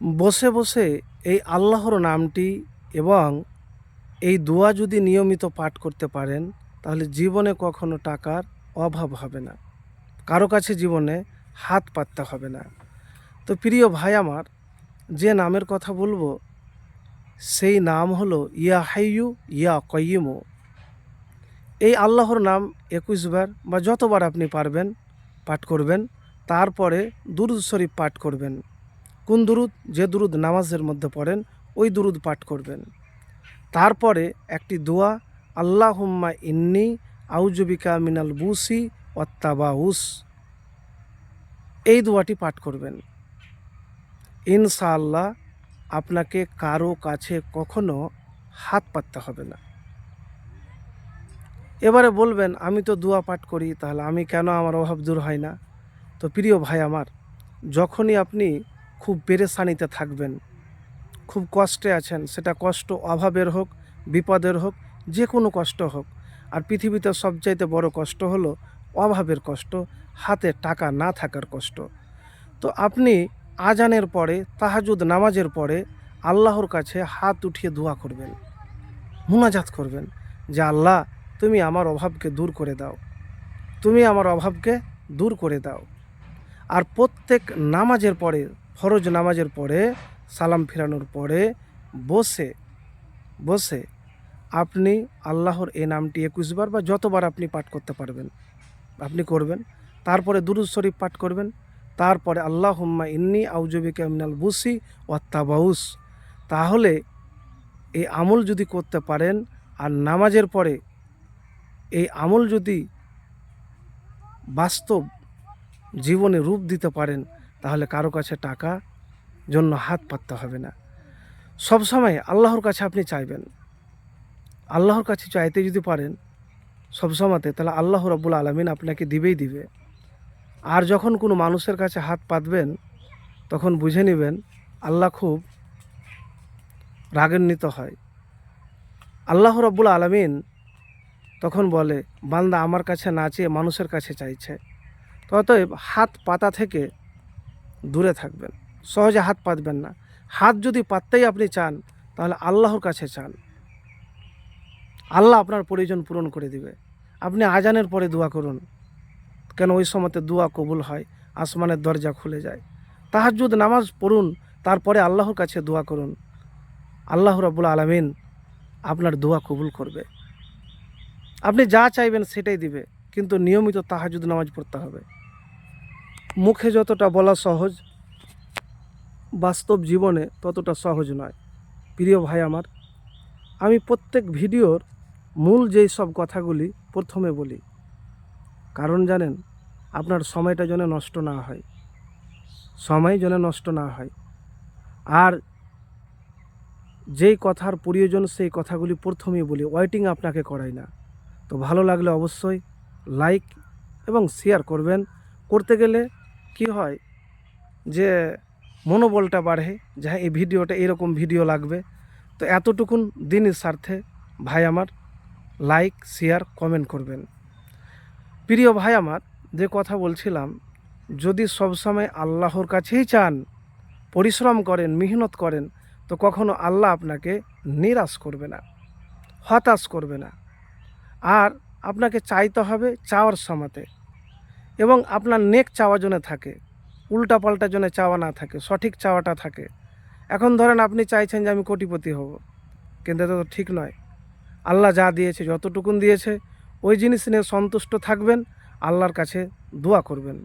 বসে বসে এই আল্লাহর নামটি এবং এই দোয়া যদি নিয়মিত পাঠ করতে পারেন, তাহলে জীবনে কখনো টাকার অভাব হবে না। কারও কাছে জীবনে হাত পাততে হবে না। তো প্রিয় ভাই আমার, যে নামের কথা বলব, সেই নাম হলো ইয়া হাইয়ু, ইয়া কয়িমু এই আল্লাহর নাম একুশবার বা যতবার আপনি পারবেন পাঠ করবেন, তারপরে দুরুদ শরীফ পাঠ করবেন। কোন দুরুদ? যে দুরুদ নামাজের মধ্যে পড়েন, ওই দুরুদ পাঠ করবেন। তারপরে একটি দোয়া আল্লাহ হুম্মা ইন্নি আউজবিকা মিনাল বুসি অত্তাবাউস এই দোয়াটি পাঠ করবেন। ইনশাআল্লাহ আপনাকে কারও কাছে কখনো হাত পাততে হবে না। এবারে বলবেন, আমি তো দোয়া পাঠ করি, তাহলে আমি কেন আমার অভাব দূর হয় না? তো প্রিয় ভাই আমার, যখনই আপনি খুব পেরেশানিতে থাকবেন। খুব কষ্টে আছেন। সেটা কষ্ট অভাবের হোক, বিপদের হোক যে কোনো কষ্ট হোক। আর পৃথিবীতে সবচাইতে বড় কষ্ট হলো অভাবের কষ্ট, হাতে টাকা না থাকার কষ্ট। তো আপনি আজানের পরে, তাহাজুদ নামাজের পরে আল্লাহর কাছে হাত উঠিয়ে দোয়া করবেন। মুনাজাত করবেন যে, আল্লাহ, তুমি আমার অভাবকে দূর করে দাও। তুমি আমার অভাবকে দূর করে দাও। আর প্রত্যেক নামাজের পরে ফরজ নামাজের পরে, সালাম ফিরানোর পরে বসে বসে আপনি আল্লাহর এই নামটি একুশবার বা যতবার আপনি পাঠ করতে পারবেন, আপনি করবেন। তারপরে দুরুদ শরীফ পাঠ করবেন। তারপরে আল্লাহ হুম্মা ইন্নি আউজবিকা মিনাল বুসি ওয়াত্তাবাউস তাহলে এই আমল যদি করতে পারেন আর নামাজের পরে এই আমল যদি বাস্তব জীবনে রূপ দিতে পারেন তাহলে কারও কাছে টাকা জন্য হাত পাততে হবে না। সব সময় আল্লাহর কাছে আপনি চাইবেন। আল্লাহর কাছে চাইতে যদি পারেন, সব সময়তে তাহলে আল্লাহ রব্বুল আলমিন আপনাকে দিবেই দিবে। আর যখন কোনো মানুষের কাছে হাত পাতবেন, তখন বুঝে নেবেন আল্লাহ খুব রাগান্বিত হয়। আল্লাহ রব্বুল আলমিন তখন বলে, বান্দা আমার কাছে না চেয়ে মানুষের কাছে চাইছে। অতএব হাত পাতা থেকে দূরে থাকবেন, সহজে হাত পাতবেন না। হাত যদি পাততেই আপনি চান, তাহলে আল্লাহর কাছে চান। আল্লাহ আপনার প্রয়োজন পূরণ করে দিবে। আপনি আজানের পরে দোয়া করুন। কেন ওই সময়তে দোয়া কবুল হয়, আসমানের দরজা খুলে যায়। তাহাজুদ নামাজ পড়ুন, তারপরে আল্লাহর কাছে দোয়া করুন। আল্লাহ রাবুল আলমিন আপনার দোয়া কবুল করবে। আপনি যা চাইবেন সেটাই দিবে, কিন্তু নিয়মিত তাহাজুদ নামাজ পড়তে হবে। মুখে যতটা বলা সহজ, বাস্তব জীবনে ততটা সহজ নয়। প্রিয় ভাই আমার, আমি প্রত্যেক ভিডিওর মূল যেই সব কথাগুলি প্রথমে বলি। কারণ জানেন, আপনার সময়টা যেন নষ্ট না হয়। সময় যেন নষ্ট না হয়। আর যেই কথার প্রয়োজন, সেই কথাগুলি প্রথমেই বলি, ওয়েটিং আপনাকে করাই না। তো ভালো লাগলে অবশ্যই লাইক এবং শেয়ার করবেন। করতে গেলে কি হয়? যে মনোবলটা বাড়ে, যে হ্যাঁ এই ভিডিওটা এরকম ভিডিও লাগবে। তো এতটুকুন দিনের স্বার্থে ভাই আমার লাইক, শেয়ার, কমেন্ট করবেন। প্রিয় ভাই আমার, যে কথা বলছিলাম, যদি সবসময় আল্লাহর কাছেই চান, পরিশ্রম করেন, মেহনত করেন, তো কখনো আল্লাহ আপনাকে নিরাশ করবে না, হতাশ করবে না। আর আপনাকে চাইতে হবে চাওয়ার সময়তে। এবং আপনার নেক চাওয়া জন্য থাকে উল্টা পাল্টা জন্য চাওয়া না থাকে, সঠিক চাওয়াটা থাকে। এখন ধরেন আপনি চাইছেন যে আমি কোটিপতি হব, কিন্তু এটা তো ঠিক নয়। আল্লাহ যা দিয়েছে, যতটুকুন দিয়েছে, ওই জিনিস নিয়ে সন্তুষ্ট থাকবেন, আল্লাহর কাছে দোয়া করবেন।